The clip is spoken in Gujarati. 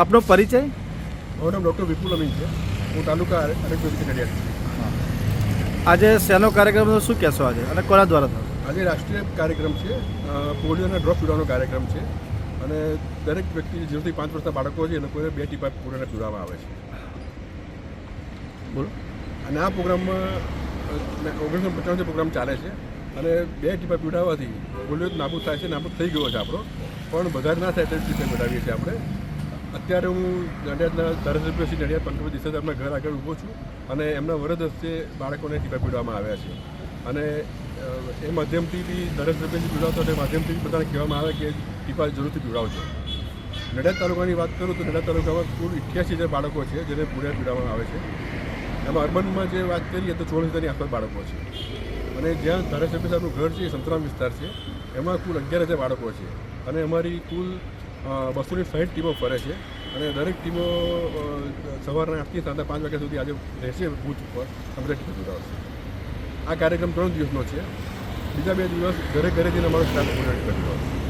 આપનો પરિચય? મારું નામ ડૉક્ટર વિપુલ અમીન છે. હું તાલુકા આજે શેનો કાર્યક્રમ? શું કહેશો આજે? અને કોના દ્વારા થશે આજે રાષ્ટ્રીય કાર્યક્રમ છે. પોલિયોના ડ્રોપ પીવડાવવાનો કાર્યક્રમ છે. અને દરેક વ્યક્તિ જેથી પાંચ વર્ષના બાળકો છે એ લોકોને બે ટીપા પોલિયોના પીવડાવવામાં આવે છે. બોલો. અને આ પ્રોગ્રામમાં ઓગણીસો પચાસનો પ્રોગ્રામ ચાલે છે. અને બે ટીપા પીવડાવવાથી પોલિયો નાબૂદ થાય છે, નાબૂદ થઈ ગયો છે આપણો. પણ વધારે ના થાય તે રીતે પીવડાવીએ છીએ આપણે. અત્યારે હું નડિયાદના ધારાસભ્ય શ્રી નડિયાદ પંકજ દિશાદારના ઘર આગળ ઊભો છું અને એમના વરદ હસ્તે બાળકોને ટીપા પીવડાવવામાં આવ્યા છે. અને એ માધ્યમથી બી ધારાસભ્યથી પીવડાવતો એ માધ્યમથી બધાને કહેવામાં આવે કે ટીપા જરૂરથી પીવડાવજો. નડિયાદ તાલુકાની વાત કરું તો નડિયાદ તાલુકામાં કુલ અઠ્યાસી હજાર બાળકો છે, જેને પૂર્યા પીવડાવવામાં આવે છે. એમાં અર્બનમાં જે વાત કરીએ તો ચોવીસ હજારની આસપાસ બાળકો છે. અને જ્યાં ધારાસભ્ય સાહેબનું ઘર છે, એ સંતરામ વિસ્તાર છે, એમાં કુલ અગિયાર હજાર બાળકો છે. અને અમારી કુલ બસોની સાઠ ટીમો ફરે છે. અને દરેક ટીમો સવારના આઠથી સાંજના પાંચ વાગ્યા સુધી આજે રહેશે બૂથ ઉપર ટીમો જોડાવશે આ કાર્યક્રમ ત્રણ દિવસનો છે. બીજા બે દિવસ ઘરે ઘરે જઈને અમારો સ્ટાફ પૂર્ણ કરવાનો છે.